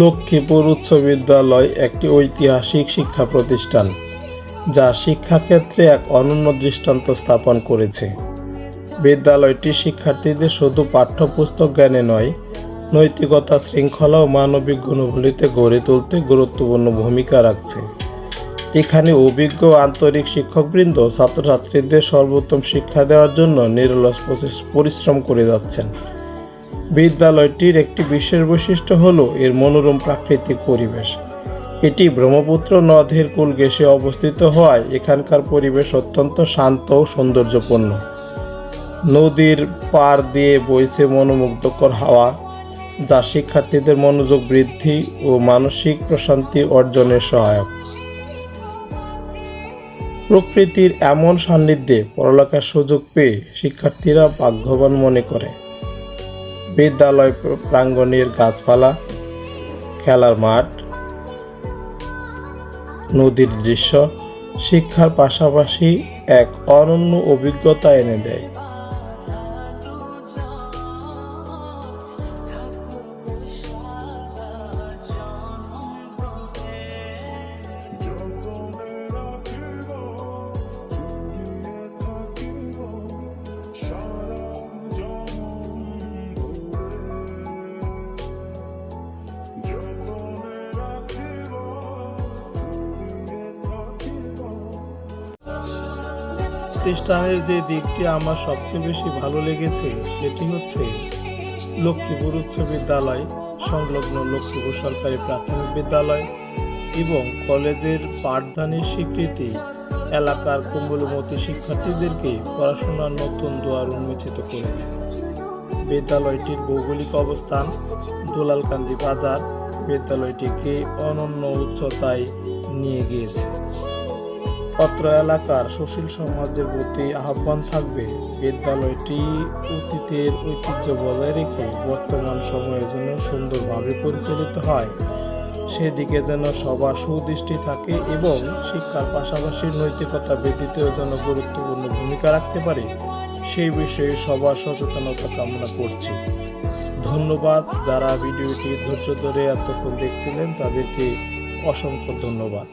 লক্ষ্মীপুর উচ্চ বিদ্যালয় একটি ঐতিহাসিক শিক্ষা প্রতিষ্ঠান, যা শিক্ষাক্ষেত্রে এক অনন্য দৃষ্টান্ত স্থাপন করেছে। বিদ্যালয়টি শিক্ষার্থীদের শুধু পাঠ্যপুস্তক জ্ঞানে নয়, নৈতিকতা শৃঙ্খলা ও মানবিক গুণগুলিতে গড়ে তুলতে গুরুত্বপূর্ণ ভূমিকা রাখছে। এখানে অভিজ্ঞ আন্তরিক শিক্ষকবৃন্দ, ছাত্রছাত্রীদের সর্বোত্তম শিক্ষা দেওয়ার জন্য নিরলস পরিশ্রম করে যাচ্ছেন। বিদ্যালয়টির একটি বিশেষ বৈশিষ্ট্য হল এর মনোরম প্রাকৃতিক পরিবেশ। এটি ব্রহ্মপুত্র নদের কুল ঘেঁষে অবস্থিত হওয়ায় এখানকার পরিবেশ অত্যন্ত শান্ত ও সৌন্দর্যপূর্ণ। নদীর পার দিয়ে বইছে মনোমুগ্ধকর হাওয়া, যা শিক্ষার্থীদের মনোযোগ বৃদ্ধি ও মানসিক প্রশান্তি অর্জনের সহায়ক। প্রকৃতির এমন সান্নিধ্যে পড়ালেখার সুযোগ পেয়ে শিক্ষার্থীরা ভাগ্যবান মনে করে। বিদ্যালয় প্র- প্রাঙ্গণের গাছপালা, খেলার মাঠ, নদীর দৃশ্য, শিক্ষার পাশাপাশি এক অনন্য অভিজ্ঞতা এনে দেয়। প্রতিষ্ঠানের যে দিকটি আমার সবচেয়ে বেশি ভালো লেগেছে, সেটি হচ্ছে লক্ষ্মীপুর উচ্চ বিদ্যালয়, সংলগ্ন লক্ষ্মীপুর সরকারি প্রাথমিক বিদ্যালয় এবং কলেজের পাঠদানের স্বীকৃতি। এলাকার কুম্বলমতি শিক্ষার্থীদেরকে পড়াশোনার নতুন দুয়ার উন্মোচিত করেছে। বিদ্যালয়টির ভৌগোলিক অবস্থান দুলালকান্দি বাজার। বিদ্যালয়টিকে অনন্য উচ্চতায় নিয়ে গিয়েছে। অত্র এলাকার সুশীল সমাজের প্রতি আহ্বান থাকবে, বিদ্যালয়টি অতীতের ঐতিহ্য বজায় রেখে বর্তমান সময়ের জন্য সুন্দরভাবে পরিচালিত হয়। সেদিকে যেন সবার সুদৃষ্টি থাকে এবং শিক্ষার পাশাপাশি নৈতিকতা বৃদ্ধিতেও যেন গুরুত্বপূর্ণ ভূমিকা রাখতে পারে, সেই বিষয়ে সবার সচেতনতা কামনা করছি। ধন্যবাদ, যারা ভিডিওটি ধৈর্য ধরে এতক্ষণ দেখছিলেন তাদেরকে অসংখ্য ধন্যবাদ।